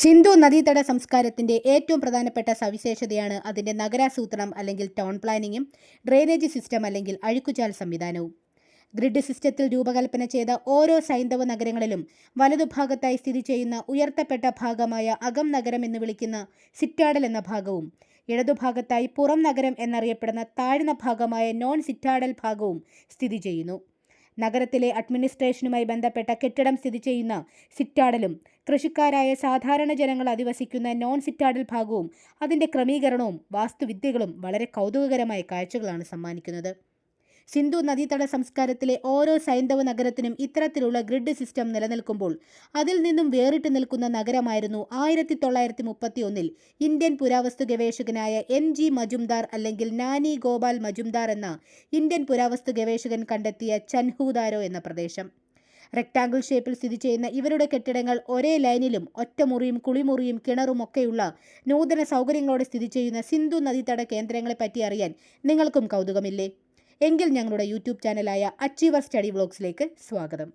സിന്ധു നദീതട സംസ്കാരത്തിന്റെ ഏറ്റവും പ്രധാനപ്പെട്ട സവിശേഷതയാണ് അതിന്റെ നഗരാസൂത്രണം അല്ലെങ്കിൽ ടൗൺ പ്ലാനിങ്ങും ഡ്രെയിനേജ് സിസ്റ്റം അല്ലെങ്കിൽ അഴുക്കുചാൽ സംവിധാനവും. ഗ്രിഡ് സിസ്റ്റത്തിൽ രൂപകൽപ്പന ചെയ്ത ഓരോ സൈന്ധവ നഗരങ്ങളിലും വലതുഭാഗത്തായി സ്ഥിതി ചെയ്യുന്ന ഉയർത്തപ്പെട്ട ഭാഗമായ അകം നഗരം എന്ന് വിളിക്കുന്ന സിറ്റാഡൽ എന്ന ഭാഗവും ഇടതുഭാഗത്തായി പുറം നഗരം എന്നറിയപ്പെടുന്ന താഴ്ന്ന ഭാഗമായ നോൺ സിറ്റാഡൽ ഭാഗവും സ്ഥിതി ചെയ്യുന്നു. നഗരത്തിലെ അഡ്മിനിസ്ട്രേഷനുമായി ബന്ധപ്പെട്ട കെട്ടിടം സ്ഥിതി ചെയ്യുന്ന സിറ്റാഡലും കൃഷിക്കാരായ സാധാരണ ജനങ്ങൾ അധിവസിക്കുന്ന നോൺ സിറ്റാഡൽ ഭാഗവും അതിന്റെ ക്രമീകരണവും വാസ്തുവിദ്യകളും വളരെ കൗതുകകരമായ കാഴ്ചകളാണ് സമ്മാനിക്കുന്നത്. സിന്ധു നദീതട സംസ്കാരത്തിലെ ഓരോ സൈന്ധവ നഗരത്തിനും ഇത്തരത്തിലുള്ള ഗ്രിഡ് സിസ്റ്റം നിലനിൽക്കുമ്പോൾ അതിൽ നിന്നും വേറിട്ട് നിൽക്കുന്ന നഗരമായിരുന്നു ആയിരത്തി തൊള്ളായിരത്തി മുപ്പത്തി ഒന്നിൽ ഇന്ത്യൻ പുരാവസ്തു ഗവേഷകനായ എം ജി മജുംദാർ അല്ലെങ്കിൽ നാനി ഗോപാൽ മജുംദാർ എന്ന ഇന്ത്യൻ പുരാവസ്തു ഗവേഷകൻ കണ്ടെത്തിയ ചൻഹൂദാരോ എന്ന പ്രദേശം. റെക്ടാങ്കിൾ ഷേപ്പിൽ സ്ഥിതി ചെയ്യുന്ന ഇവരുടെ കെട്ടിടങ്ങൾ ഒരേ ലൈനിലും ഒറ്റമുറിയും കുളിമുറിയും കിണറും ഒക്കെയുള്ള നൂതന സൗകര്യങ്ങളോടെ സ്ഥിതി ചെയ്യുന്ന സിന്ധു നദീതട കേന്ദ്രങ്ങളെ പറ്റി അറിയാൻ നിങ്ങൾക്കും കൗതുകമില്ലേ? എങ്കിൽ ഞങ്ങളുടെ യൂട്യൂബ് ചാനലായ അച്ചീവർ സ്റ്റഡി വ്ളോഗ്സിലേക്ക് സ്വാഗതം.